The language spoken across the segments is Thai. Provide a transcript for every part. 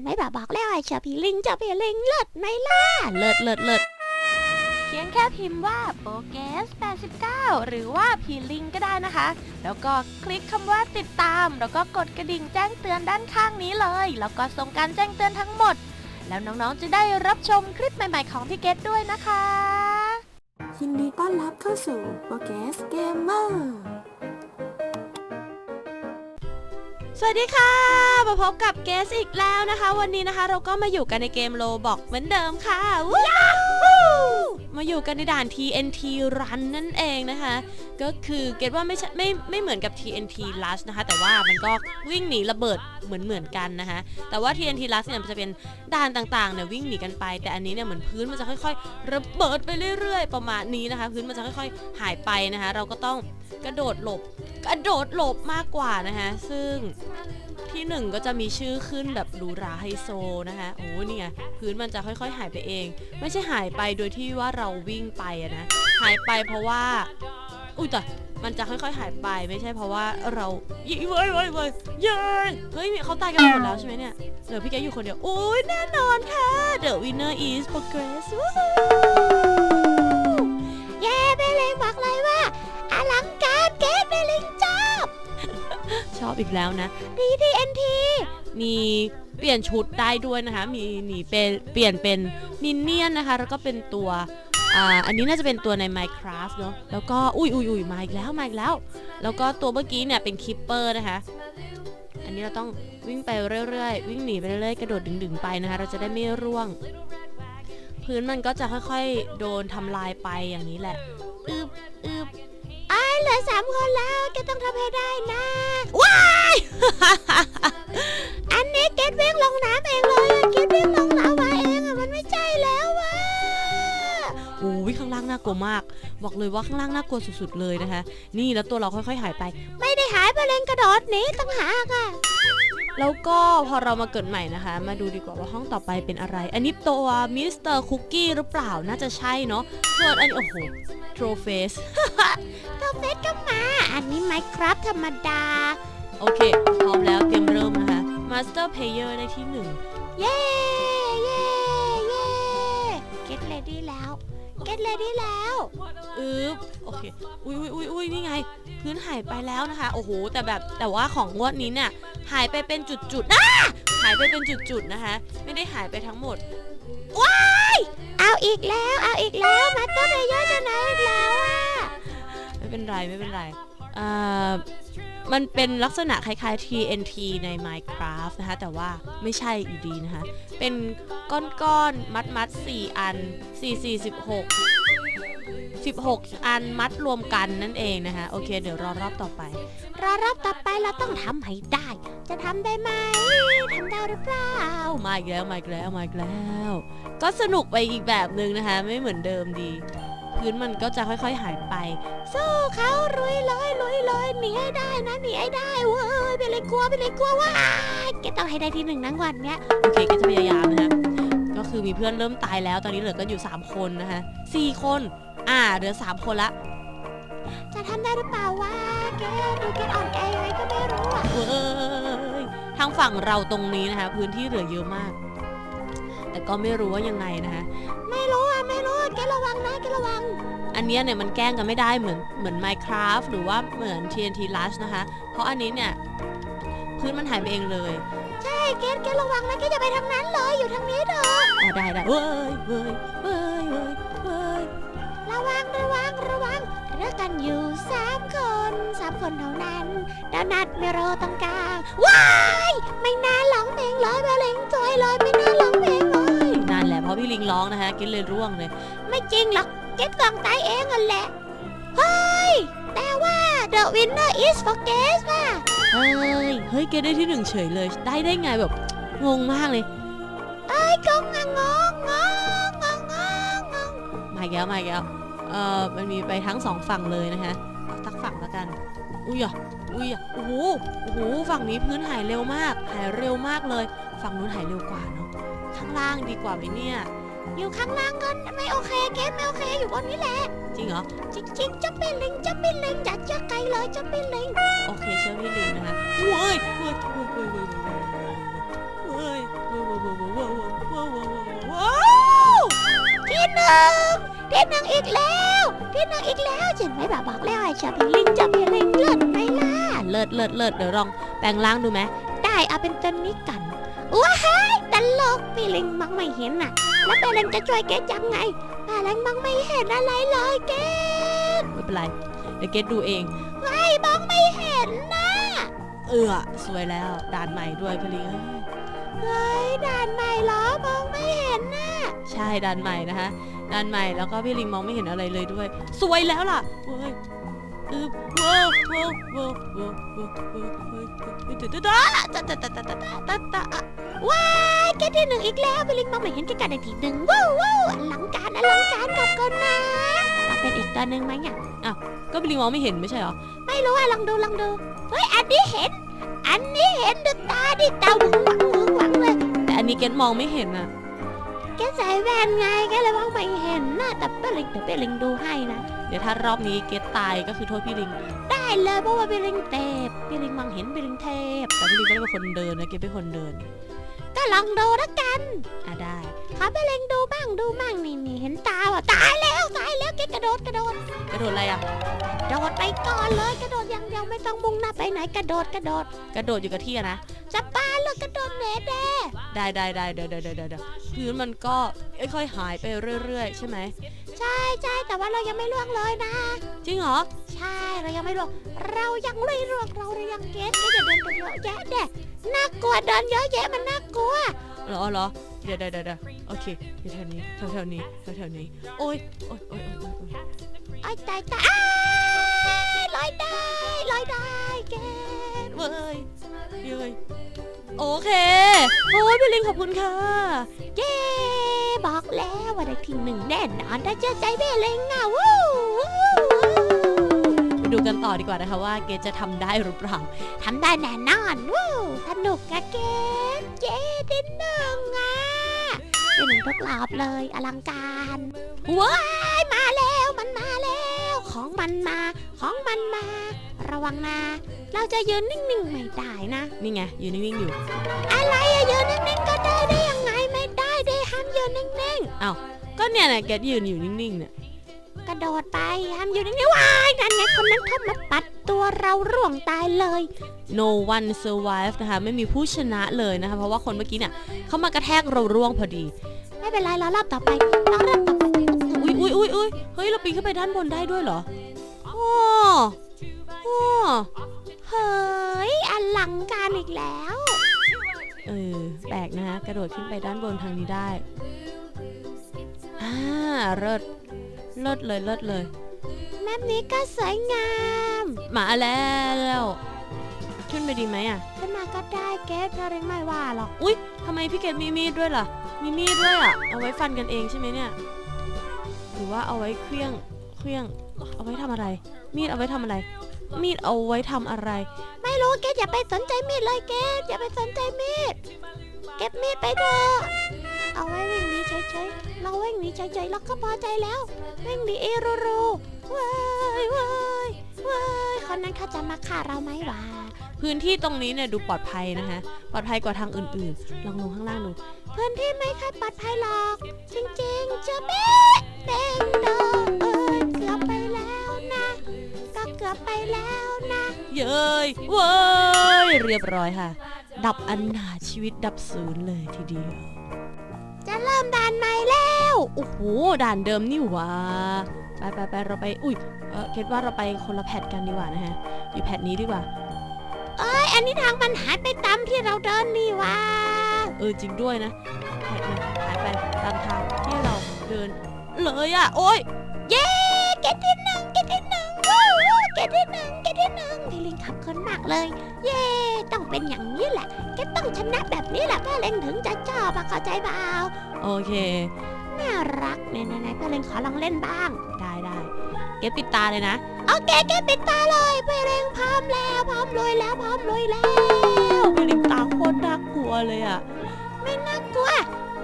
นไหมแบบบอกแล้วไอ้เจ้าพีลิงเจ้าพีลิงเลิศไหมล่ะเลิศเลิศเลิศเพียงแค่พิมพ์ว่าโปเกส89 หรือว่าพีลิงก็ได้นะคะ แล้วก็คลิกคำว่าติดตาม แล้วก็กดกระดิ่งแจ้งเตือนด้านข้างนี้เลย แล้วก็ส่งการแจ้งเตือนทั้งหมด แล้วน้องๆจะได้รับชมคลิปใหม่ๆของพี่เกดด้วยนะคะ ยินดีต้อนรับเข้าสู่โปเกสเกมเมอร์ สวัสดีค่ะ มาพบกับเกสอีกแล้วนะคะ วันนี้นะคะเราก็มาอยู่กันในเกมโลบอกเหมือนเดิมค่ะว้าวมาอยู่กันในด่าน TNT Run นั่นเองนะคะ ก็คือเกดว่าไม่ใช่ไม่ไม่เหมือนกับ TNT Last นะคะ แต่ว่ามันก็วิ่งหนีระเบิดเหมือนเหมือนกันนะคะ แต่ว่า TNT Last เนี่ยมันจะเป็นด่านต่างๆเนี่ยวิ่งหนีกันไป แต่อันนี้เนี่ยเหมือนพื้นมันจะค่อย ๆ ระเบิดไปเรื่อย ๆ ประมาณนี้นะคะ พื้นมันจะค่อย ๆ หายไปนะคะ เราก็ต้องกระโดดหลบ กระโดดหลบมากกว่านะคะ ซึ่งที่หนึ่งก็จะมีชื่อขึ้นแบบหรูหราไฮโซนะคะโอ้นี่ไงพื้นมันจะค่อย ๆ หายไปเอง ไม่ใช่หายไปโดยที่ว่าเราวิ่งไปนะ หายไปเพราะว่า อุ้ยแต่มันจะค่อยๆหายไปไม่ใช่เพราะว่าเรายิงเว้ยเว้ยเว้ยเย้ยเฮ้ยเขาตายกันหมดแล้วใช่ไหมเนี่ยเหลือพี่แกอยู่คนเดียวโอ้ยแน่นอนค่ะ The winner is progress ชอบอีกแล้วนะ DTNT มีเปลี่ยนชุดได้ด้วยนะคะ มีหนีเป็นเปลี่ยนเป็นมินเนี่ยนนะคะ แล้วก็เป็นตัวอ่าอันนี้น่าจะเป็นตัวใน Minecraft เนอะแล้วก็อุ้ยอุ้ยอุ้ยมาอีกแล้วมาอีกแล้ว แล้วก็ตัวเมื่อกี้เนี่ยเป็นคิปเปอร์นะคะ อันนี้เราต้องวิ่งไปเรื่อยๆ วิ่งหนีไปเรื่อยๆ กระโดดดึงๆไปนะคะ เราจะได้ไม่ร่วง พื้นมันก็จะค่อยๆ โดนทำลายไปอย่างนี้แหละ อึบอึบ เหลือสามคนแล้วแกต้องทำให้ได้นะว้ายอันนี้เกดวิ่งลงน้ำเองเลยอะเกดวิ่งลงน้ำมาเองอะมันไม่ใช่แล้วอะโอ้ยข้างล่างน่ากลัวมาก บอกเลยว่าข้างล่างน่ากลัวสุดๆเลยนะคะ นี่แล้วตัวเราค่อยๆหายไป ไม่ได้หายไปเลงกระโดดหนีต้องหากอะ แล้วก็พอเรามาเกิดใหม่นะคะ มาดูดีกว่าว่าห้องต่อไปเป็นอะไร อันนี้ตัวมิสเตอร์คุกกี้หรือเปล่าน่าจะใช่เนาะส่วนอันนี้โอ้โหโทรเฟส โทรเฟสก็มา อันนี้ไมครับธรรมดา โอเค พร้อมแล้วเตรียมเริ่มนะคะ Master Player ได้ที่หนึ่งเย้เย้ Get ready แล้วอึ๊บโอเค อุ้ยอุ้ยอุ้ยอุ้ยนี่ไง พื้นหายไปแล้วนะคะ โอ้โห แต่แบบแต่ว่าของงวดนี้เนี่ยหายไปเป็นจุดๆอะหายไปเป็นจุดๆนะคะ ไม่ได้หายไปทั้งหมด ว้าย เอาอีกแล้ว เอาอีกแล้วมาตัวเบเยอร์ชนะอีกแล้วอะไม่เป็นไร ไม่เป็นไร อ่า มันเป็นลักษณะคล้ายๆ TNT ใน Minecraft นะคะ แต่ว่าไม่ใช่อยู่ดีนะคะ เป็นก้อนๆ มัดๆ 4 อัน 4 4 16 16 อันมัดรวมกันนั่นเองนะคะโอเค เดี๋ยวรอรอบต่อไป รอรอบต่อไปเราต้องทำให้ได้ จะทำได้ไหมทำได้หรือเปล่ามาอีกแล้วมาอีกแล้วมาอีกแล้ว ก็สนุกไปอีกแบบหนึ่งนะคะ ไม่เหมือนเดิมดี พื้นมันก็จะค่อยๆหายไป สู้เขาลุยเลยลุยเลย หนีให้ได้นะหนีให้ได้เว้ยไปเลยกลัวไปเลยกลัวว้ายแกต้องให้ได้ที่หนึ่งนะวันเนี้ยโอเคแกจะพยายามนะคะก็คือมีเพื่อนเริ่มตายแล้วตอนนี้เหลือกันอยู่ 3 คนนะคะ4คน อ่าเหลือ3คนละจะทำได้หรือเปล่าวะแกดูแกอ่อนแอยังไงก็ไม่รู้อะเว้ยทางฝั่งเราตรงนี้นะคะพื้นที่เหลือเยอะมาก แต่ก็ไม่รู้ว่ายังไงนะคะไม่รู้อะไม่รู้แกระวังนะแกระวัง อันเนี้ยเนี่ยมันแกล้งกันไม่ได้เหมือนเหมือน Minecraft หรือว่าเหมือน TNT Rush นะคะ เพราะอันนี้เนี่ยพื้นมันหายไปเองเลย ใช่เกดเกดระวังนะแกอย่าไปทางนั้นเลยอยู่ทางนี้เถอะอะได้ได้เว้ยเว้ยเว้ยเว้ยเว้ยระวังระวังระวังเหลือกันอยู่สามคนสามคนเท่านั้นดานัดเมโรตรงกลางว้ายไม่น่าร้องเพลงเลยเบลเลงจอยเลยไม่น่าร้องเพลงเลย นั่นแหละเพราะพี่ลิงร้องนะคะเกดเลยร่วงเลย ไม่จริงหรอกเก็ตต้องตายเองนั่นแหละเฮ้ยแต่ว่า the winner is for guest ว่ะเฮ้ยเฮ้ยเกตได้ที่หนึ่งเฉยเลย ได้ได้ไงแบบงงมากเลยเอ้ยกงงงงงงงงงงมาอีกแล้วมาอีกแล้วเอ่อมันมีไปทั้งสองฝั่งเลยนะคะตักฝั่งแล้วกัน อุ้ยอะอุ้ยอะโอ้โหโอ้โหฝั่งนี้พื้นหายเร็วมาก หายเร็วมากเลย ฝั่งนู้นหายเร็วกว่าเนาะข้าง ล่างดีกว่าไหมเนี่ย อยู่ข้างล่างก็ไม่โอเคเกมไม่โอเคอยู่บนนี้แหละ จริงเหรอ จริงๆจะเป็นลิงจะเป็นลิงอย่าเชื่อไกลเลยจะเป็นลิง โอเคเชื่อพี่ลิงนะคะเว้ยเว้ยเว้ยเว้ยเว้ยเว้ยเว้ยเว้ยฮ้ยว้าวว้าวว้าวว้าวว้าวว้าวว้าวที่หนึ่งที่หนึ่งอีกแล้วที่หนึ่งอีกแล้วฉันไม่บอกบอกแล้วไอ้ชอบลิงจะเป็นลิงเลิศไหมล่ะอะเลิศเลิศเลิศเดี๋ยวลองแปลงร่างดูไหมได้เอาเป็นตัวนี้กันว้ายตลกพี่ลิงมองไม่เห็นน่ะ แล้วพี่ลิงจะช่วยแกจังไงพี่ลิงมองไม่เห็นอะไรเลยแกไม่เป็นไรเดี๋ยวเกดดูเองไอ้มองไม่เห็นนะเออสวยแล้วด่านใหม่ด้วยพี่ลิงเอ้ยเฮ้ยด่านใหม่เหรอมองไม่เห็นน่ะใช่ด่านใหม่นะคะด่านใหม่แล้วก็พี่ลิงมองไม่เห็นอะไรเลยด้วย สวยแล้วล่ะเว้ยอึบว้าวว้าวว้าวว้าวว้าวว้าวว้าวว้าวว้าวตะตะตะตะต ที่หนึ่งอีกแล้วพี่ลิงมองไม่เห็นแกกันในทีหนึ่งว้าวว้าวอลังการอลังการกับคนนะต้องเป็นอีกตัวหนึ่งไหมเนี่ยก็พี่ลิงมองไม่เห็นไม่ใช่เหรอไม่รู้อะลองดูลองดูเฮ้ยอันนี้เห็น อันนี้เห็นดูตาดิตาหวึงหวังหวึงหวังเลย แต่อันนี้เกดมองไม่เห็นนะแกใส่แว่นไงแกเลยมองไม่เห็นนะแต่เปลิงแต่เปลิงดูให้นะ เดี๋ยวถ้ารอบนี้เกดตายก็คือโทษพี่ลิงได้เลยเพราะว่าเปลิงเตบเปลิงมองเห็นเปลิงเทพแต่พี่ลิงไม่ได้เป็นคนเดินนะเกดเป็นคนเดิน ก็ลองดูแล้วกันอะได้ขอเปเลิงดูบ้างดูบ้างนี่นี่เห็นตาว่ะตายแล้วตายแล้วแกกระโดดกระโดดกระโดดอะไรอะกระโดดไปก่อนเลยกระโดดอย่างเดียวไม่ต้องมุ่งหน้าไปไหนกระโดดกระโดด กระโดดอยู่กับที่อะนะจะปาเลยกระโดดแหนแดได้ได้ได้เดี๋ยวเดี๋ยวเดี๋ยวเดี๋ยวพื้นมันก็ค่อยๆหายไปเรื่อย ๆ ใช่ไหมใช่ใช่แต่ว่าเรายังไม่ล่วงเลยนะ จริงเหรอ ใช่เรายังไม่ล่วง เรายังไม่ล่วงเรายังเก็ตก็จะเดินกันเยอะแยะเด็ น่ากลัวเดินเยอะแยะมันน่ากลัวเหรอเหรอเดี๋ยวเดี๋ยวเดี๋ยวโอเคอยู่แถวนี้แถวๆนี้แถวๆนี้ โอ้ยโอ้ยโอ้ยโอ้ยโอ้ยโอ้ยไอ้ตายตายอ้ายลอยได้ลอยได้เก็ตเว้ยเย้ยโอเคโอ้ยพี่ลิงขอบคุณค่ะเย้บอกแล้วว่าได้ทีหนึ่งแน่นอนถ้าเชื่อใจเบลเลงอะวู้ ดูกันต่อดีกว่านะคะว่าเกรซจะทำได้หรือเปล่าทำได้แน่นอนวู้สนุกอะเก็ตเย้ที่หนึ่งอะที่หนึ่งทุกรอบเลยอลังการว้ายมาแล้วมันมาแล้ว ของมันมา ของมันมา ระวังนะ เราจะยืนนิ่งๆไม่ได้นะนี่ไงยืนนิ่งๆอยู่ อะไรอะยืนนิ่งๆก็ได้ได้ยังไงไม่ได้ได้ห้ามยืนนิ่งก็เนี่ยนะเกรซยืนอยู่นิ่งๆเนี่ยๆ กระโดดไปห้ามยืนนิ่งๆว้ายนั่นไงคนนั้นเข้ามาปัดตัวเราร่วงตายเลย no one survive นะคะ ไม่มีผู้ชนะเลยนะคะ เพราะว่าคนเมื่อกี้เนี่ยเขามากระแทกเราร่วงพอดี ไม่เป็นไรเรารอบต่อไปเรารอบต่อไปอุ้ยอุ้ยอุ้ยอุ้ยเฮ้ย เราปีนขึ้นไปด้านบนได้ด้วยเหรออ๋ออ๋อเฮ้ยอลังการอีกแล้วเออแปลกนะคะกระโดดขึ้นไปด้านบนทางนี้ได้อ่าเลิศ เลิศเลยเลิศเลย แมปนี้ก็สวยงามมาแล้วขึ้นไปดีไหมอะขึ้นมาก็ได้เกสเธอเรงไม่ว่าหรอก อุ้ยทำไมพี่เกดมีมีดด้วยล่ะ มีมีดด้วยอะ เอาไว้ฟันกันเองใช่ไหมเนี่ย หรือว่าเอาไว้เคลี้ยงเคลี้ยงเอาไว้ทำอะไร มีดเอาไว้ทำอะไร มีดเอาไว้ทำอะไร ไม่รู้เกสอย่าไปสนใจมีดเลยเกสอย่าไปสนใจมีด เก็บมีดไปเถอะ เอาไว้วิ่งห นีเฉยๆเราวิ่งหนีเฉยๆเราก็พอใจแล้ววิ่งหนีเอรูรูเว้ยเว้ยเว้ยคนนั้นเขาจะมาฆ่าเราไหมวะพื้นที่ตรงนี้เนี่ยดูปลอดภัยนะคะปลอดภัยกว่าทางอื่นๆ ลองลงข้างล่างดูพื้นที่ไม่ค่อยปลอดภัยหรอก จริงๆเจะเบ๊ะเด้งเด้อเอ้ยเกือบไปแล้วนะ ก็เกือบไปแล้วนะ เย้ยเว้ยเรียบร้อยค่ะ ดับอันหาชีวิตดับศูนย์เลยทีเดียวจะเริ่มด่านใหม่แล้วโอ้โหด่านเดิมนี่หว่าไปไปไปเราไปอุ้ยเออคิดว่าเราไปคนละแพทกันดีกว่านะฮะอยู่แพทนี้ดีกว่า เอ้ยอันนี้ทางมันหายไปตามที่เราเดินนี่วะเออจริงด้วยนะแพทมันหายไปตามทางที่เราเดินเลยอะโอ้ยเย้เกตที่หนึ่งเกตที่หนึ่ง เกตที่หนึ่งเกตที่หนึ่งพี่ลิงขับคนมากเลย เย้ต้องเป็นอย่างนี้แหละเกตต้องชนะแบบนี้แหละเพื่อเล็งถึงจะชอบอะเข้าใจเปล่าโอเค น่ารักไหนไหนไหนเพื่อเล็งขอลองเล่นบ้าง ได้ได้เกดปิดตาเลยนะ โอเคเกตปิดตาเลยเพื่อเล็งพร้อมแล้วพร้อมลุยแล้วพร้อมลุยแล้วพี่ลิงตาโคตรน่ากลัวเลยอะไม่น่ากลัว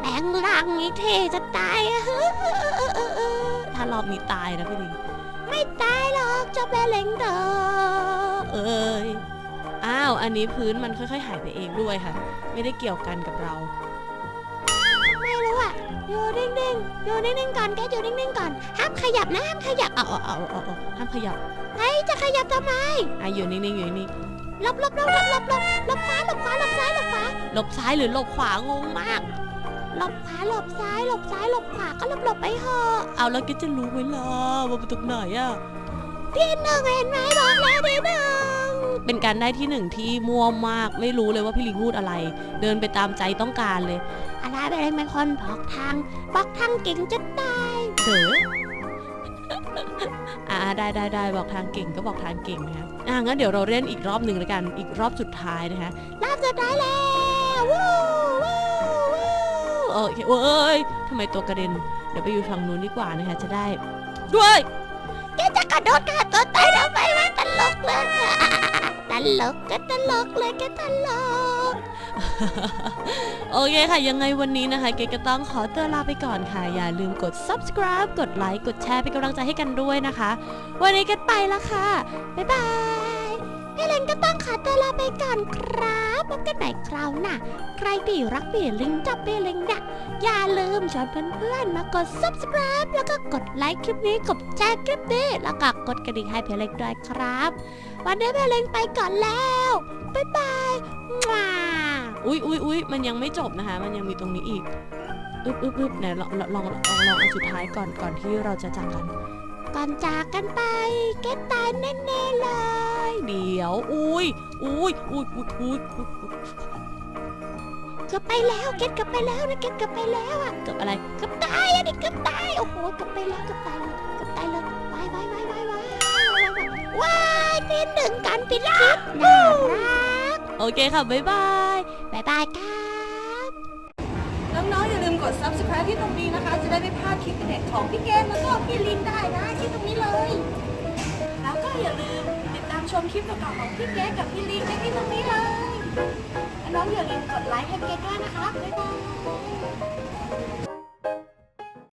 แปลงร่างนี่เท่จะตายอะถ้ารอบนี้ตายนะพี่ลิง ไม่ตายหรอกเจ้าแม่เล็งเด้อเอ้ยอ้าวอันนี้พื้นมันค่อย ๆ หายไปเองด้วยค่ะ ไม่ได้เกี่ยวกันกับเรา ไม่รู้อะอยู่นิ่งๆอยู่นิ่งๆก่อนแกอยู่นิ่งๆก่อนห้ามขยับนะห้ามขยับเอาเอาเอาเอาเอาห้ามขยับไอ้จะขยับทำไมอะอยู่นิ่งๆอยู่นิ่งหลบหลบหลบหลบหลบหลบหลบขวาหลบขวาหลบซ้ายหลบขวาๆหลบซ้ายหรือหลบขวางงมาก หลบขวาหลบซ้ายหลบซ้ายหลบขวาก็หลบหลบไปเถอะเอาแล้วแกจะรู้ไหมล่ะว่าเป็นตรงไหนอะที่หนึ่งเห็นไหมบอกแล้วที่หนึ่งเป็นการได้ที่หนึ่งที่มั่วมากไม่รู้เลยว่าพี่ลิงพูดอะไร เดินไปตามใจต้องการเลยอะไรไปเลยเป็นคนบอกทางบอกทางเก่งจะตายเถออ่าได้ได้ได้บอกทางเก่งก็บอกทางเก่งนะคะอ่างั้นเดี๋ยวเราเล่นอีกรอบหนึ่งแล้วกันอีกรอบสุดท้ายนะคะรอบสุดท้ายแล้ววู้วู้วู้ เออโอเคเอ้ยทำไมตัวกระเด็น เดี๋ยวไปอยู่ทางนู้นดีกว่านะคะจะได้ ด้วยแกจะกระโดดฆ่าตัวตายทำไมวะตลกเลยตลกก็ตลกเลยก็ตลก โอเคค่ะ ยังไงวันนี้นะคะ เกก็ต้องขอตัวลาไปก่อนค่ะ อย่าลืมกด subscribe กดไลค์ กดแชร์เป็นกำลังใจให้กันด้วยนะคะ วันนี้ก็ไปแล้วค่ะ บ๊ายบาย พี่เลนก็ต้องขอตัวลาไปก่อนครับพบกันใหม่คราวหน้าใครที่รักพี่ลิงจับพี่ลิงนะอย่าลืมชวนเพื่อนๆมากด subscribe แล้วก็กดไลค์คลิปนี้กดแชร์คลิปนี้แล้วก็กดกระดิ่งให้พี่ล็กด้วยครับ วันนี้พี่ล็กไปก่อนแล้วบ๊ายบายว้าอุ๊ยอุ๊ยอุ๊ยมันยังไม่จบนะคะ มันยังมีตรงนี้อีกอึบอึบอึบไหนลองลองลองลองลองอันสุดท้ายก่อนก่อนที่เราจะจากกัน ก่อนจากกันไป เก็ตตายแน่ๆเลย เดี๋ยว อุ๊ยอุ๊ยอุ๊ยอุ๊ยอุ๊ยอุ๊ยอุ๊ยเกือบไปแล้วเก็ตเกือบไปแล้วนะเก็ตเกือบไปแล้วอะเกิดอะไรเกือบตายอะดิเกือบตายโอ้โหเกือบไปแล้วเกือบตายเลยเกือบตายเลยว้ายว้ายว้ายว้ายว้ายว้ายที่หนึ่งการปิดคลิปน่ารักโอเคค่ะบ๊ายบายบ๊ายบายครับน้องๆอย่าลืมกด subscribe ที่ตรงนี้นะคะ จะได้ไม่พลาดคลิปเด็ดของพี่เกมแล้วก็พี่ลินได้นะที่ตรงนี้เลย แล้วก็อย่าลืมติดตาม ชมคลิปเก่าๆของพี่เก๊กับพี่ลิงได้ที่ตรงนี้เลย น้องอย่าลืมกดไลค์ให้เกมด้วยนะคะบ๊ายบาย